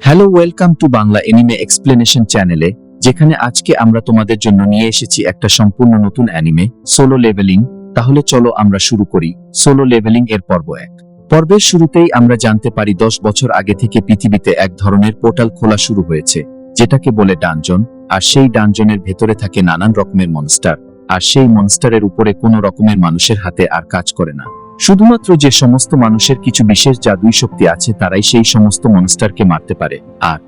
Hello welcome to Bangla anime explanation চ্যানেলে যেখানে আজকে আমরা তোমাদের জন্য নিয়ে এসেছি একটা সম্পূর্ণ নতুন অ্যানিমে সোলো লেভেলিং তাহলে চলো আমরা শুরু করি। সোলো লেভেলিং এর পর্ব এক। পর্বের শুরুতেই আমরা জানতে পারি দশ বছর আগে থেকে পৃথিবীতে এক ধরনের পোর্টাল খোলা শুরু হয়েছে, যেটাকে বলে ডানজন আর সেই ডানজনের ভেতরে থাকে নানান রকমের মনস্টার আর সেই মনস্টারের উপরে কোনো রকমের মানুষের হাতে আর কাজ করে না। শুধুমাত্র যে সমস্ত মানুষের কিছু বিশেষ জাদুই শক্তি আছে, তারাই সেই সমস্ত মনস্টারকে মারতে পারে। আর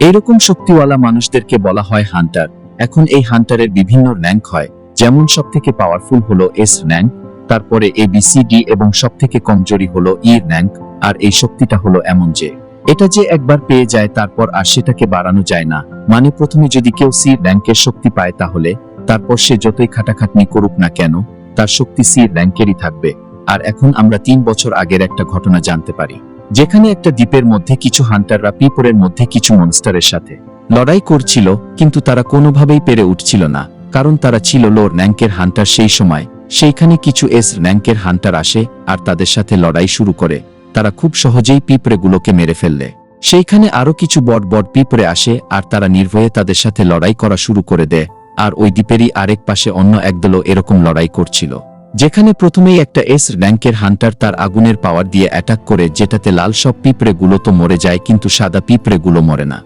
এইরকম শক্তিওয়ালা মানুষদেরকে বলা হয় হান্টার। এখন এই হান্টারের বিভিন্ন র্যাঙ্ক হয়। যেমন সব থেকে পাওয়ারফুল হলো এস র্যাঙ্ক, তারপরে এ বি সি ডি এবং সব থেকে কমজোরি হলো ই র্যাঙ্ক, আর এই শক্তিটা হলো এমন যে, এটা যে একবার পেয়ে যায়, তারপর আর সেটাকে বাড়ানো যায় না। মানে প্রথমে যদি কেউ সি র্যাঙ্কের শক্তি পায় তাহলে, তারপর সে যতই খাটাখাটনি করুক না কেন তার শক্তি সি র্যাঙ্কেরই থাকবে। আর এখন আমরা তিন বছর আগের একটা ঘটনা জানতে পারি, যেখানে একটা দ্বীপের মধ্যে কিছু হান্টাররা পিপরের মধ্যে কিছু মনস্টারের সাথে লড়াই করছিল, কিন্তু তারা কোনোভাবেই পেরে উঠছিল না, কারণ তারা ছিল লোর র্যাঙ্কের হান্টার সেই সময়। সেইখানে কিছু এস র্যাঙ্কের হান্টার আসে আর তাদের সাথে লড়াই শুরু করে। তারা খুব সহজেই পিঁপড়েগুলোকে মেরে ফেললে। সেইখানে আরও কিছু বট বট পিঁপড়ে আসে আর তারা নির্ভয়ে তাদের সাথে লড়াই করা শুরু করে দেয়। আর ওই দ্বীপেরই আরেক পাশে অন্য একদলও এরকম লড়াই করছিল। যেখানে প্রথমেই একটা এস র্যাঙ্কের হান্টার তার আগুনের পাওয়ার দিয়ে অ্যাটাক করে, যেটাতে লাল সব পিঁপড়েগুলো তো মরে যায়, কিন্তু সাদা পিঁপড়েগুলো মরে না।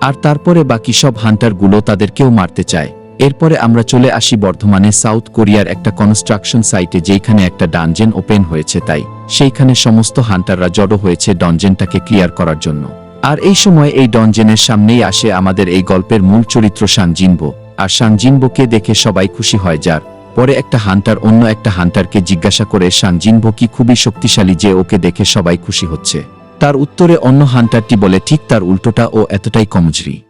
আর তারপরে বাকি সব হান্টারগুলো তাদেরকেও মারতে চায়। এরপরে আমরা চলে আসি বর্ধমানে সাউথ কোরিয়ার একটা কনস্ট্রাকশন সাইটে যেখানে একটা ডানজেন ওপেন হয়েছে তাই। সেইখানে সমস্ত হান্টাররা জড়ো হয়েছে ডনজেনটাকে ক্লিয়ার করার জন্য। আর এই সময় এই ডনজেনের সামনেই আসে আমাদের এই গল্পের মূল চরিত্র সাংজিনবো আর সাংজিনবোকে দেখে সবাই খুশি হয় যার পরে একটা হান্টার অন্য একটা হান্টারকে জিজ্ঞাসা করে সাংজিনবো কি খুবই শক্তিশালী যে ওকে দেখে সবাই খুশি হচ্ছে? তার উত্তরে অন্য হান্টারটি বলে, ঠিক তার উল্টোটা ও এতটাই কমজরি।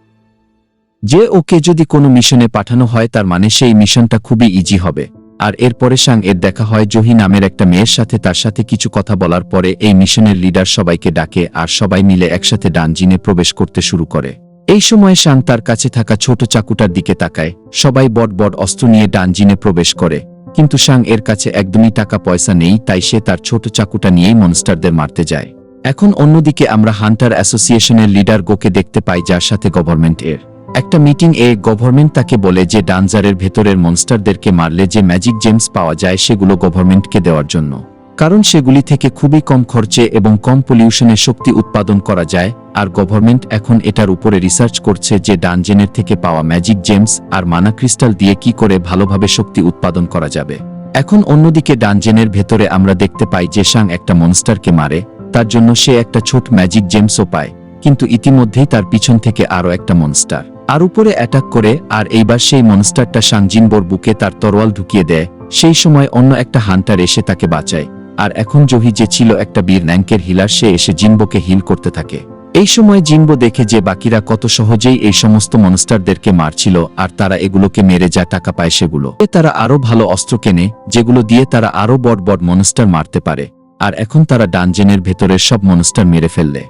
যে ওকে যদি কোনো মিশনে পাঠানো হয়, তার মানে সেই মিশনটা খুবই ইজি হবে। আর এরপরে সাং এর দেখা হয় জহি নামের একটা মেয়ের সাথে, তার সাথে কিছু কথা বলার পরে এই মিশনের লিডার সবাইকে ডাকে আর সবাই মিলে একসাথে ডানজিনে প্রবেশ করতে শুরু করে। এই সময় সাং তার কাছে থাকা ছোট চাকুটার দিকে তাকায়। সবাই বট বট অস্ত্র নিয়ে ডানজিনে প্রবেশ করে। কিন্তু সাং এর কাছে একদমই টাকা পয়সা নেই, তাই সে তার ছোট চাকুটা নিয়েই মনস্টারদের মারতে যায়। এখন অন্যদিকে আমরা হান্টার অ্যাসোসিয়েশনের লিডার গোকে দেখতে পাই, যার সাথে গভর্নমেন্ট এর একটা মিটিং এ গভর্নমেন্ট তাকে বলে যে ডানজারের ভেতরের মনস্টারদেরকে মারলে যে ম্যাজিক জেমস পাওয়া যায় সেগুলো গভর্নমেন্টকে দেওয়ার জন্য। কারণ সেগুলি থেকে খুবই কম খরচে এবং কম পলিউশনে শক্তি উৎপাদন করা যায়, আর গভর্নমেন্ট এখন এটার উপরে রিসার্চ করছে যে ডানজেনের থেকে পাওয়া ম্যাজিক জেমস আর মানা ক্রিস্টাল দিয়ে কি করে ভালোভাবে শক্তি উৎপাদন করা যাবে। এখন অন্যদিকে ডানজেনের ভেতরে আমরা দেখতে পাই যে সাং একটা মনস্টারকে মারে, তার জন্য সে একটা ছোট ম্যাজিক জেমসও পায়, কিন্তু ইতিমধ্যেই তার পিছন থেকে আরও একটা মনস্টার আর উপরে অ্যাটাক করে, আর এইবার সেই মনস্টারটা সাংজিনবোর বুকে তার তরোয়াল ঢুকিয়ে দেয়, সেই সময় অন্য একটা হান্টার এসে তাকে বাঁচায়। আর এখন জহি যে ছিল একটা বীর ন্যাঙ্কের হিলার সে এসে জিনবোকে হিল করতে থাকে। এই সময় জিনবো দেখে যে বাকিরা কত সহজেই এই সমস্ত মনস্টারদেরকে মারছিল, আর তারা এগুলোকে মেরে যা টাকা পায় সেগুলো। তারা আরও ভালো অস্ত্র কেনে, যেগুলো দিয়ে তারা আরও বড় বড় মনস্টার মারতে পারে। আর এখন তারা ডানজেনের ভেতরের সব মনস্টার মেরে ফেললে।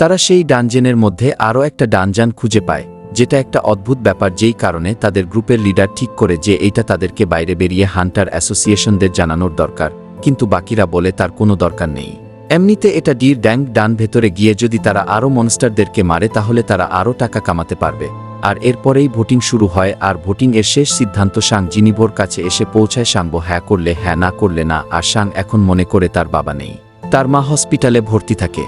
তারা সেই ডানজেনের মধ্যে আরও একটা ডানজান খুঁজে পায়, যেটা একটা অদ্ভুত ব্যাপার যেই কারণে তাদের গ্রুপের লিডার ঠিক করে যে এইটা তাদেরকে বাইরে বেরিয়ে হান্টার অ্যাসোসিয়েশনদের জানানোর দরকার, কিন্তু বাকিরা বলে তার কোনো দরকার নেই। এমনিতে এটা ডির ড্যাং ডান ভেতরে গিয়ে যদি তারা আরও মনস্টারদেরকে মারে তাহলে তারা আরও টাকা কামাতে পারবে। আর এরপরেই ভোটিং শুরু হয় আর ভোটিং এর শেষ সিদ্ধান্ত সাং জিনিভোর কাছে এসে পৌঁছায় সাংবো হ্যাঁ করলে হ্যাঁ না করলে না। আর সাং এখন মনে করে তার বাবা নেই। তার মা হসপিটালে ভর্তি থাকে।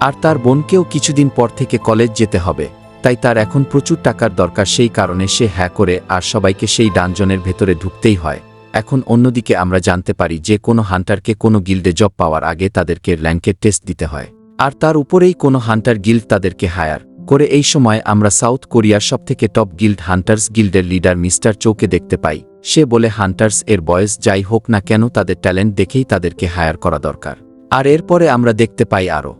আর তার বোনকেও কিছুদিন পর থেকে কলেজ যেতে হবে, তাই তার এখন প্রচুর টাকার দরকার সেই কারণে সে হ্যাঁ করে আর সবাইকে সেই ডানজনের ভেতরে ঢুকতেই হয়। এখন অন্যদিকে আমরা জানতে পারি যে কোনো হান্টারকে কোনো গিল্ডে জব পাওয়ার আগে তাদেরকে র্যাঙ্কের টেস্ট দিতে হয়। আর তার উপরেই কোনো হান্টার গিল্ড তাদেরকে হায়ার করে এই সময় আমরা সাউথ কোরিয়ার সবথেকে টপ গিল্ড হান্টার্স গিল্ডের লিডার মিস্টার চৌকে দেখতে পাই। সে বলে, হান্টার্স এর বয়স যাই হোক না কেন তাদের ট্যালেন্ট দেখেই তাদেরকে হায়ার করা দরকার। আর এরপরে আমরা দেখতে পাই আরও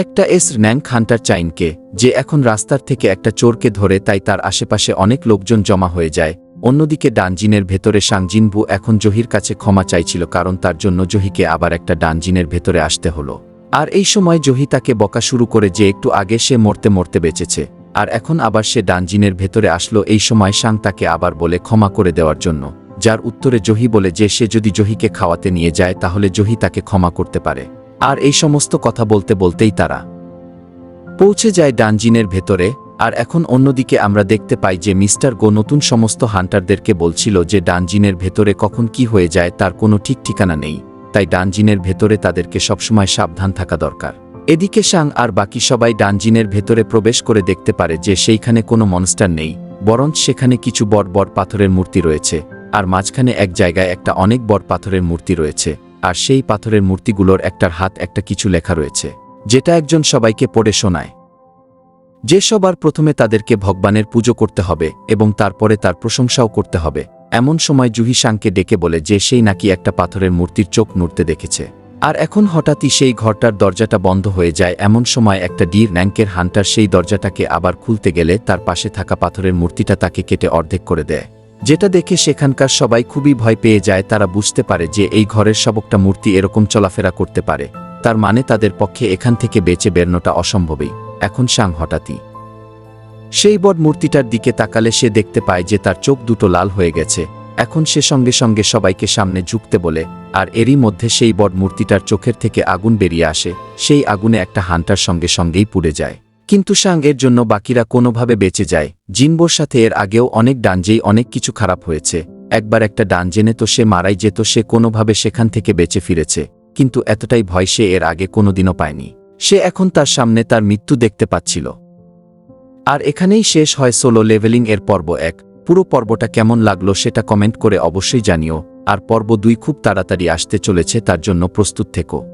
একটা এস ন্যাঙ্ক হান্টার চাইনকে, যে এখন রাস্তার থেকে একটা চোরকে ধরে তাই তার আশেপাশে অনেক লোকজন জমা হয়ে যায়। অন্যদিকে ডানজিনের ভেতরে সাংজিনবু এখন জহির কাছে ক্ষমা চাইছিল কারণ তার জন্য জহিকে আবার একটা ডানজিনের ভেতরে আসতে হলো। আর এই সময় জহি তাকে বকা শুরু করে যে একটু আগে সে মরতে মরতে বেঁচেছে, আর এখন আবার সে ডানজিনের ভেতরে আসলো এই সময় সাং তাকে আবার বলে ক্ষমা করে দেওয়ার জন্য, যার উত্তরে জহি বলে যে সে যদি জহিকে খাওয়াতে নিয়ে যায় তাহলে জহি তাকে ক্ষমা করতে পারে। আর এই সমস্ত কথা বলতে বলতেই তারা পৌঁছে যায় ডানজিনের ভেতরে, আর এখন অন্যদিকে আমরা দেখতে পাই যে মিস্টার গো নতুন সমস্ত হান্টারদেরকে বলছিল যে ডানজিনের ভেতরে কখন কি হয়ে যায় তার কোনো ঠিক ঠিকানা নেই, তাই ডানজিনের ভেতরে তাদেরকে সবসময় সাবধান থাকা দরকার। এদিকে সাং আর বাকি সবাই ডানজিনের ভেতরে প্রবেশ করে দেখতে পারে যে সেইখানে কোনো মনস্টার নেই বরঞ্চ সেখানে কিছু বড় বড় পাথরের মূর্তি রয়েছে, আর মাঝখানে এক জায়গায় একটা অনেক বড় পাথরের মূর্তি রয়েছে। আর সেই পাথরের মূর্তিগুলোর একটার হাত একটা কিছু লেখা রয়েছে, যেটা একজন সবাইকে পড়ে শোনায়। যে সবার প্রথমে তাদেরকে ভগবানের পুজো করতে হবে এবং তারপরে তার প্রশংসাও করতে হবে। এমন সময় জুহি সাংকে ডেকে বলে যে সেই নাকি একটা পাথরের মূর্তির চোখ নড়তে দেখেছে। আর এখন হঠাৎই সেই ঘরটার দরজাটা বন্ধ হয়ে যায়, এমন সময় একটা ডির র্যাঙ্কের হান্টার সেই দরজাটাকে আবার খুলতে গেলে তার পাশে থাকা পাথরের মূর্তিটা তাকে কেটে অর্ধেক করে দেয়। যেটা দেখে সেখানকার সবাই খুবই ভয় পেয়ে যায়, তারা বুঝতে পারে যে এই ঘরের সবকটা মূর্তি এরকম চলাফেরা করতে পারে। তার মানে তাদের পক্ষে এখান থেকে বেঁচে বেরোনোটা অসম্ভবই। এখন সাং হঠাৎই সেই বট মূর্তিটার দিকে তাকালে সে দেখতে পায় যে তার চোখ দুটো লাল হয়ে গেছে। এখন সে সঙ্গে সঙ্গে সবাইকে সামনে ঝুঁকতে বলে, আর এরই মধ্যে সেই বট মূর্তিটার চোখের থেকে আগুন বেরিয়ে আসে। সেই আগুনে একটা হান্টার সঙ্গে সঙ্গেই পুড়ে যায়। কিন্তু সাং এর জন্য বাকিরা কোনোভাবে বেঁচে যায়। জিনবোর সাথে এর আগেও অনেক ডানজেই অনেক কিছু খারাপ হয়েছে। একবার একটা ডানজেনে তো সে মারাই যেত, সে কোনোভাবে সেখান থেকে বেঁচে ফিরেছে। কিন্তু এতটাই ভয় সে এর আগে কোনোদিনও পায়নি। সে এখন তার সামনে তার মৃত্যু দেখতে পাচ্ছিল। আর এখানেই শেষ হয় সোলো লেভেলিং এর পর্ব এক। পুরো পর্বটা কেমন লাগল সেটা কমেন্ট করে অবশ্যই জানিও। আর পর্ব দুই খুব তাড়াতাড়ি আসতে চলেছে, তার জন্য প্রস্তুত থেকো।